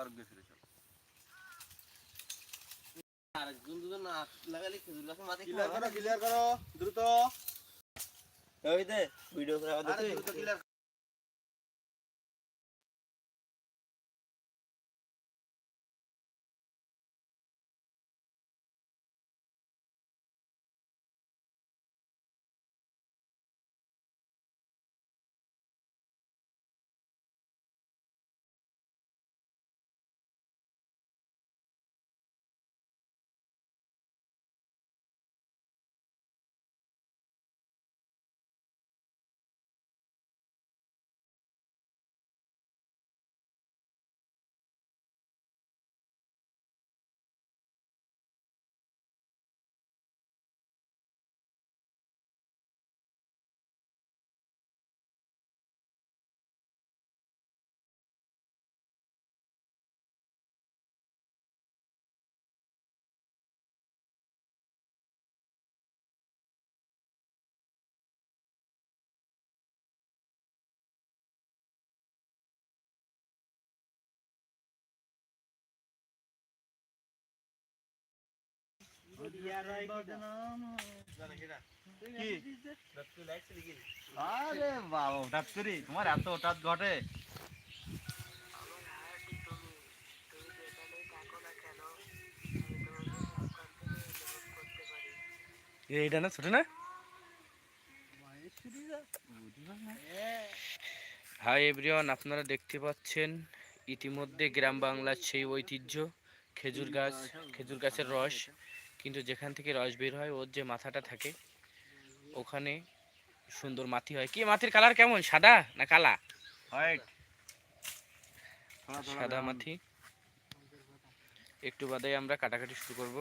অর্গে ফিরে চলো। আর দুজন না লাগালে খেজুর গাছের মাথায় ক্লিয়ার করো ক্লিয়ার করো দ্রুত। ওই দে ভিডিও করে আবার দ্রুত ক্লিয়ার আরে বাবা হঠাৎ তোমার এত হঠাৎ ঘটে এইটা না ছোট না হাই এভরিওয়ান আপনারা দেখতে পাচ্ছেন ইতিমধ্যে গ্রাম বাংলার সেই ঐতিহ্য, খেজুর গাছ, খেজুর গাছের রস। কিন্তু যেখান থেকে রস বের হয় ওর যে মাথাটা থাকে ওখানে সুন্দর মাটি হয়। কি মাটির কালার কেমন? সাদা না কালা? হোয়াইট সাদা মাটি। একটু বাদে আমরা কাটাকাটি শুরু করব।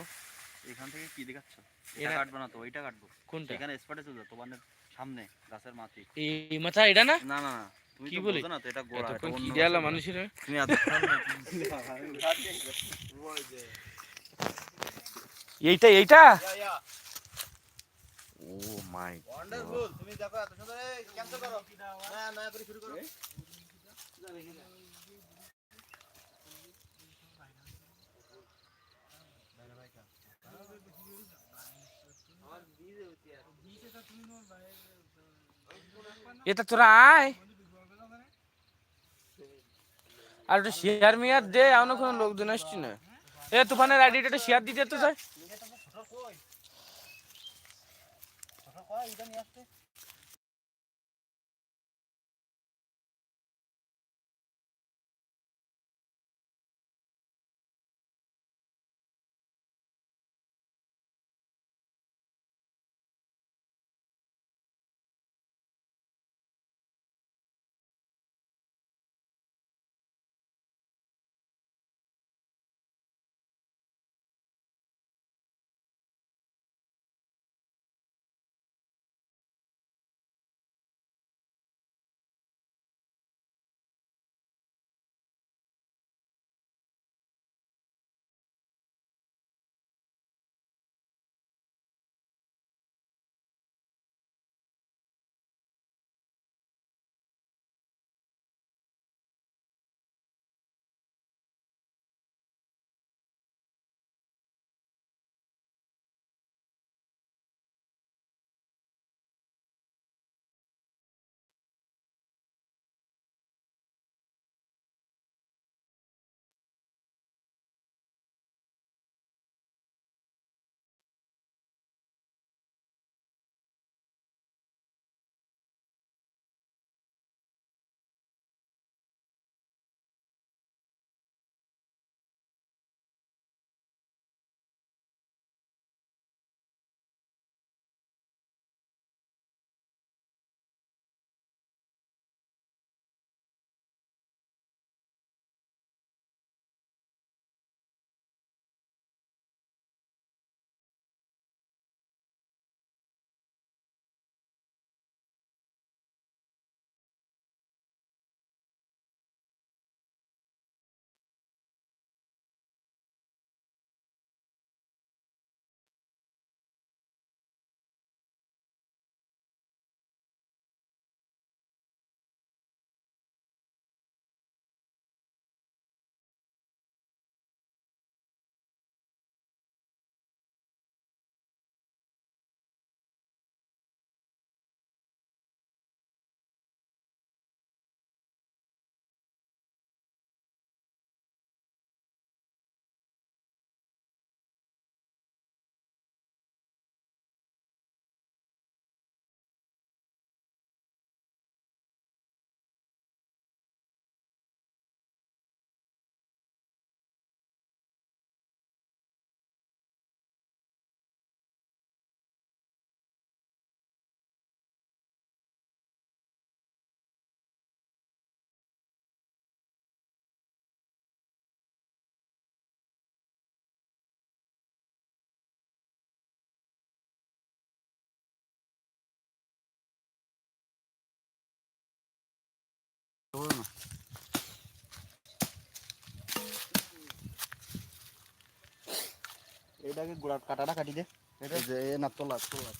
এখান থেকে কি দেখাচ্ছ? এটা কাটবো না তো ওইটা কাটবো। কোনটা? এখানে স্পটে চলে তোমার সামনে গাছের মাটি। এই মাথা এটা না? না না কি বলি? না তো এটা গোড়া এটা কি দেয়ালা। মানুষের? তুমি এইটা এইটা? ও মাই ওয়ান্ডারফুল তুমি দেখো এত সুন্দর ক্যান্সেল করো। না না করে শুরু করো। এটা তোরা আয়। আর একটু শেয়ার মেয়ার দে এমন কোনো লোকজন আসছি না। এ তুফানের আইডিটা একটু শেয়ার দিতে তো যায় এটা না এটাকে গোড়া কাটাটা কাটি দে। এটা যে না তোলা তোলা।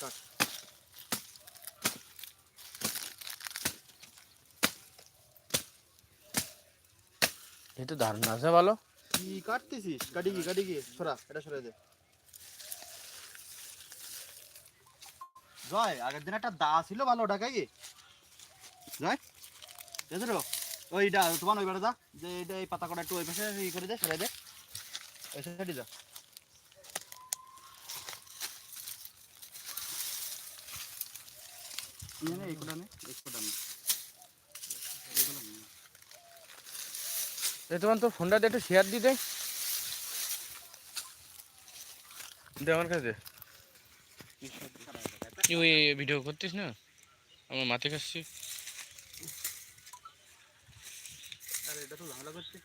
কাট। দারুণ আছে ভালো। কি কাটতেছিস? কাটি কি কাটি কি? সরা এটা সরে দে। জয়, আগের দিন একটা দা ছিল ভালো ওটা খাই জয়? ওইটা তোমার ওই বেড়া দা, যে এটা এই পাতা কটা একটু ওই পাশে ই করে দে দে। ওই সাইডে যা। তোমার তোর ফোনটা একটু শেয়ার দে আমার কাছে দে। তুই ওই ভিডিও করতিস না? আমার মাথা কাশছি। আরে এটা তো ঝামেলা করছে।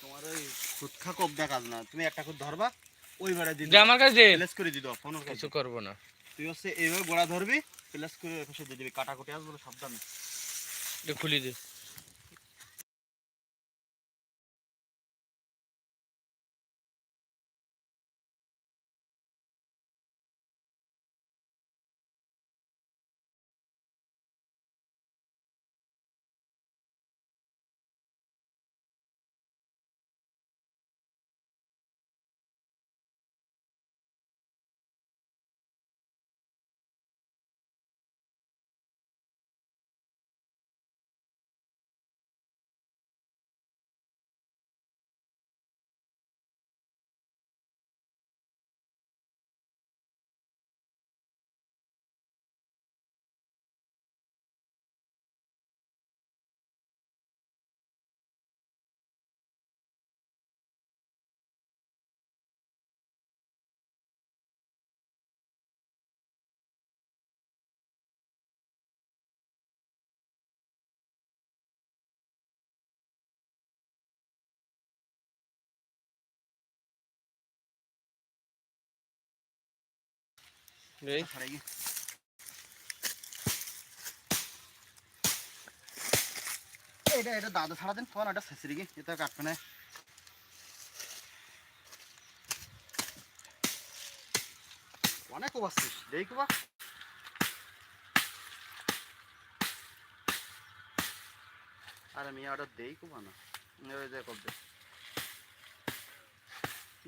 তোমার ওই খুদ খা কোপ দেখাস না। তুমি একটা খুদ ধরবা ওই বেড়া আমার কাছে করে দিদি ফোন কিছু করব না। তুই হচ্ছে এইভাবে গোড়া ধরবি প্লেস করে এপাশে দিয়ে দিবি কাটাকুটি আসবে সাবধানে। এটা খুলে দে। এই ছাড়াই গিয়ে এটা এটা দাদা ছাড়া দেন ফোন এটা শেষে গিয়ে এটা কাটবে না। অনেক কোবাচ্ছিস দেই কোবা আরে মিয়া, ওটা দেই কোবা না। ওই দে কব দে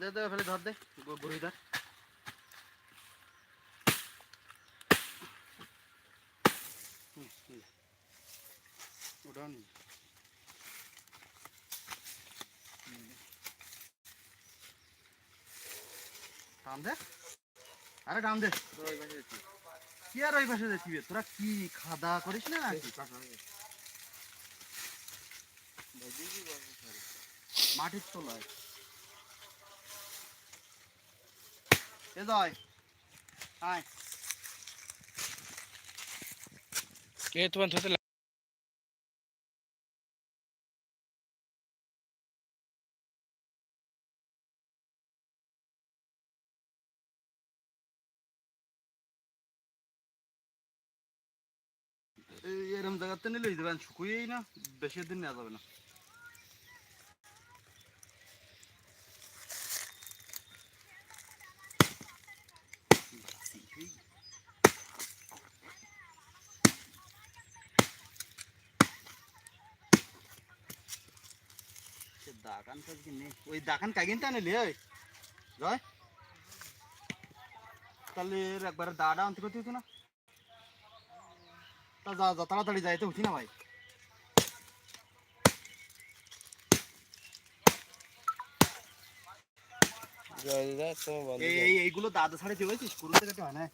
দে দে ফেলে ধর দে বহি ওটাও নি টান দে। আরে কি আর ওই পাশে তোরা কি খাদা করিস না মাটির তলায়। এ আয়। এ তোমার ধরতে জায়গাতে নিলে দেবেন শুকুয়েই না বেশি দিন নেওয়া যাবে না। দাকান নেই। ওই দাকান কাগিন টানে লে জয়। তাহলে একবার দাডা আনতে করতে হতো না? তাড়াতাড়ি যাইতে উঠি না ভাই। এইগুলো দাদা ছাড়ে দিয়েছিস কোনো থেকে হয় না?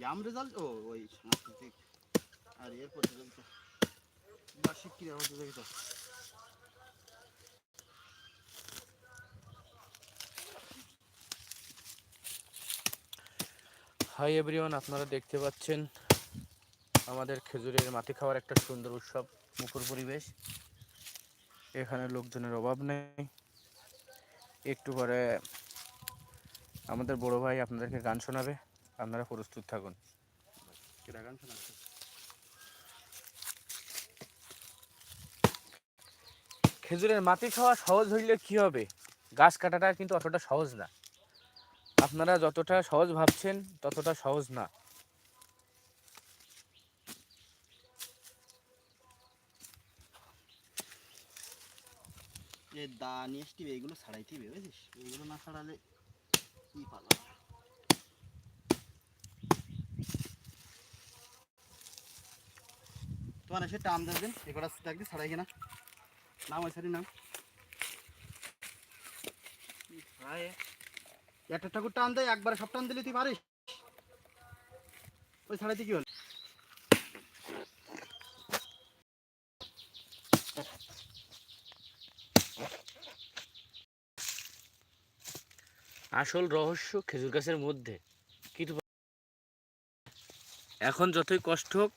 ইয়াম রেজাল্ট ও ওই সাংস্কৃতিক। আর এর প্রতিযোগিতা বার্ষিক ক্রীড়া প্রতিযোগিতা হাই এভরিওয়ান আপনারা দেখতে পাচ্ছেন আমাদের খেজুরের মাটি খাওয়ার একটা সুন্দর উৎসব মুখর পরিবেশ। এখানে লোকজনের অভাব নেই। একটু পরে আমাদের বড় ভাই আপনাদেরকে গান শোনাবে। আপনারা প্রস্তুত থাকুন। গান শোনাচ্ছে খেজুরের মাটি খাওয়া সহজ হইলে কি হবে? গাছ কাটাটা কিন্তু অতটা সহজ না। আপনারা যতটা সহজ ভাবছেন ততটা সহজ না। এ দা নিয়ে আসতে হবে, এগুলো ছাড়াইতে হবে বুঝিস এগুলো না ছাড়ালে কি পালা? তোমার এসে টান দেখবেন এগুলো দেখবি ছাড়াই কিনা? নাম ওই সারি নাম একটা ঠাকুর টান দেয় একবারে সব টান দিলে তুই পারিস। ওই ছাড়াইতে কি হল? আসল রহস্য খেজুর গাছের মধ্যে। কিন্তু এখন যতই কষ্ট হোক,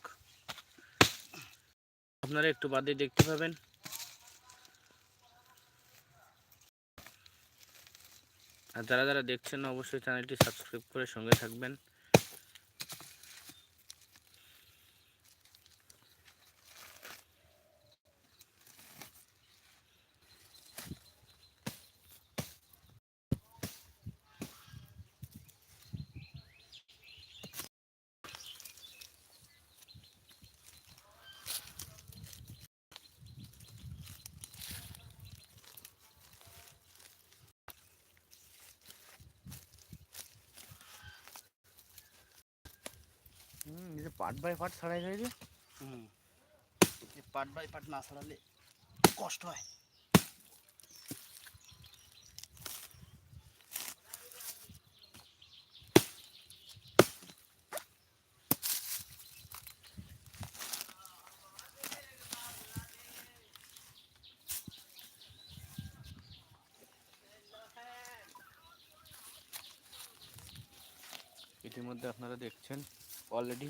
আপনারা একটু বাদে দেখতে পাবেন। আর যারা যারা দেখছেন অবশ্যই চ্যানেলটি সাবস্ক্রাইব করে সঙ্গে থাকবেন। হুম এই যে পার্ট বাই পার্ট ছাড়াই যায় যে। হুম। পার্ট বাই পার্ট না ছাড়ালে কষ্ট হয়। ইতিমধ্যে আপনারা দেখছেন অলরেডি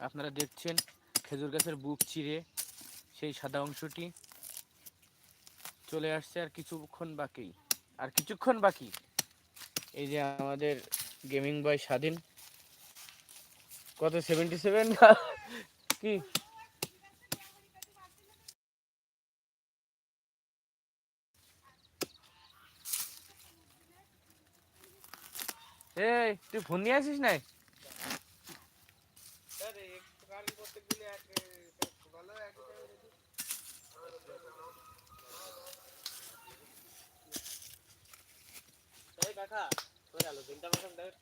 আপনারা দেখছেন খেজুর গাছের বুক চিরে সেই সাদা অংশটি। চলে আসছে আর কিছুক্ষণ বাকি। আর কিছুক্ষণ বাকি। এই যে আমাদের গেমিং বয় স্বাধীন। কত সেভেন্টি সেভেন কি? এই, তুই ফোন নিয়ে আসিস নাই? কাকা তোর আলো তিনটা মাখন দেখ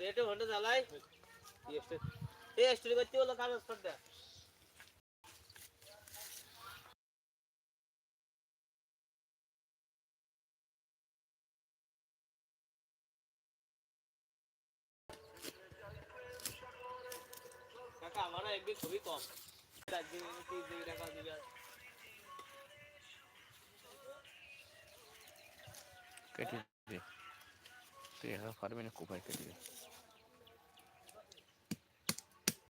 দেটে ঘণ্টা চালাই এই স্টোরি করতে বলো, কাগজ ফোন দেয় একদিন খুবই কম একদিন তিরিশ দিবি টাকা দিবি কেটে দিবে তুই একা পারবি না কোপায় কেটে দিবে